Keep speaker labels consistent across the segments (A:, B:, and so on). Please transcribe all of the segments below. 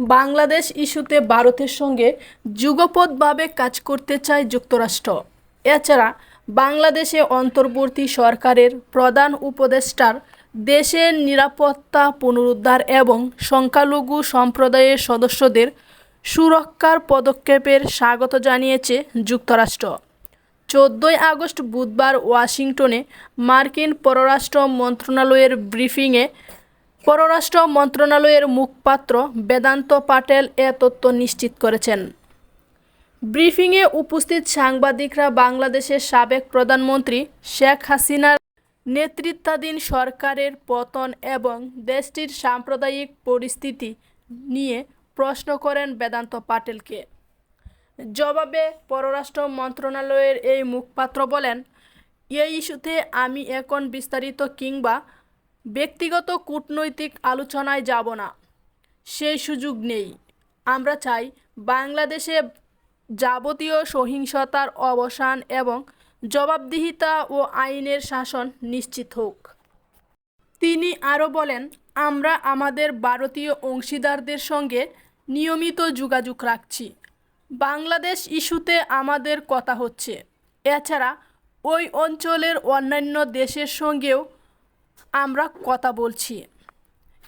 A: বাংলাদেশ ইস্যুতে ভারতের সঙ্গে যুগপৎভাবে কাজ করতে চায় যুক্তরাষ্ট্র। এছাড়া বাংলাদেশে অন্তর্বর্তী সরকারের প্রধান উপদেষ্টার দেশের নিরাপত্তা পুনরুদ্ধার এবং সংখ্যালঘু সম্প্রদায়ের সদস্যদের সুরক্ষার পদক্ষেপের স্বাগত জানিয়েছে যুক্তরাষ্ট্র। চোদ্দোই আগস্ট বুধবার ওয়াশিংটনে মার্কিন পররাষ্ট্র মন্ত্রণালয়ের ব্রিফিংয়ে পররাষ্ট্র মন্ত্রণালয়ের মুখপাত্র বেদান্ত পাটেল এ তথ্য নিশ্চিত করেছেন। ব্রিফিংয়ে উপস্থিত সাংবাদিকরা বাংলাদেশের সাবেক প্রধানমন্ত্রী শেখ হাসিনার নেতৃত্বাধীন সরকারের পতন এবং দেশটির সাম্প্রদায়িক পরিস্থিতি নিয়ে প্রশ্ন করেন বেদান্ত পাটেলকে। জবাবে পররাষ্ট্র মন্ত্রণালয়ের এই মুখপাত্র বলেন, এই ইস্যুতে আমি এখন বিস্তারিত কিংবা ব্যক্তিগত কূটনৈতিক আলোচনায় যাব না। সেই সুযোগ নেই। আমরা চাই বাংলাদেশে যাবতীয় সহিংসতার অবসান এবং জবাবদিহিতা ও আইনের শাসন নিশ্চিত হোক। তিনি আরও বলেন, আমরা আমাদের ভারতীয় অংশীদারদের সঙ্গে নিয়মিত যোগাযোগ রাখছি। বাংলাদেশ ইস্যুতে আমাদের কথা হচ্ছে। এছাড়া ওই অঞ্চলের অন্যান্য দেশের সঙ্গেও আমরা কথা বলছি।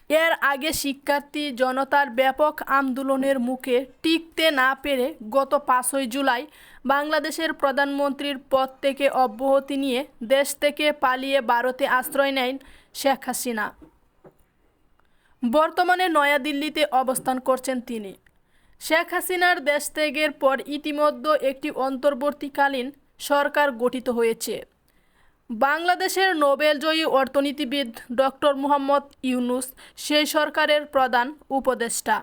A: এর আগে শিক্ষার্থী জনতার ব্যাপক আন্দোলনের মুখে টিকতে না পেরে গত পাঁচই জুলাই বাংলাদেশের প্রধানমন্ত্রীর পদ থেকে অব্যাহতি নিয়ে দেশ থেকে পালিয়ে ভারতে আশ্রয় নেন শেখ হাসিনা। বর্তমানে নয়াদিল্লিতে অবস্থান করছেন তিনি। শেখ হাসিনার দেশ ত্যাগের পর ইতিমধ্যে একটি অন্তর্বর্তীকালীন সরকার গঠিত হয়েছে। বাংলাদেশের নোবেলজয়ী অর্থনীতিবিদ ডক্টর মোহাম্মদ ইউনুস সেই সরকারের প্রধান উপদেষ্টা।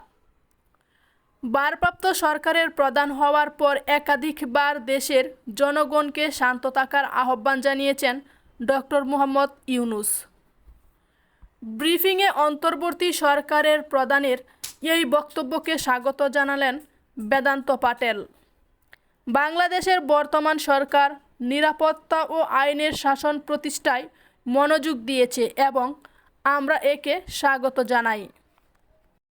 A: ভারপ্রাপ্ত সরকারের প্রধান হওয়ার পর একাধিকবার দেশের জনগণকে শান্ত থাকার আহ্বান জানিয়েছেন ডক্টর মোহাম্মদ ইউনুস। ব্রিফিংয়ে অন্তর্বর্তী সরকারের প্রধানের এই বক্তব্যকে স্বাগত জানালেন বেদান্ত পাটেল। বাংলাদেশের বর্তমান সরকার নিরাপত্তা ও আইনের শাসন প্রতিষ্ঠায় মনোযোগ দিয়েছে এবং আমরা একে স্বাগত জানাই।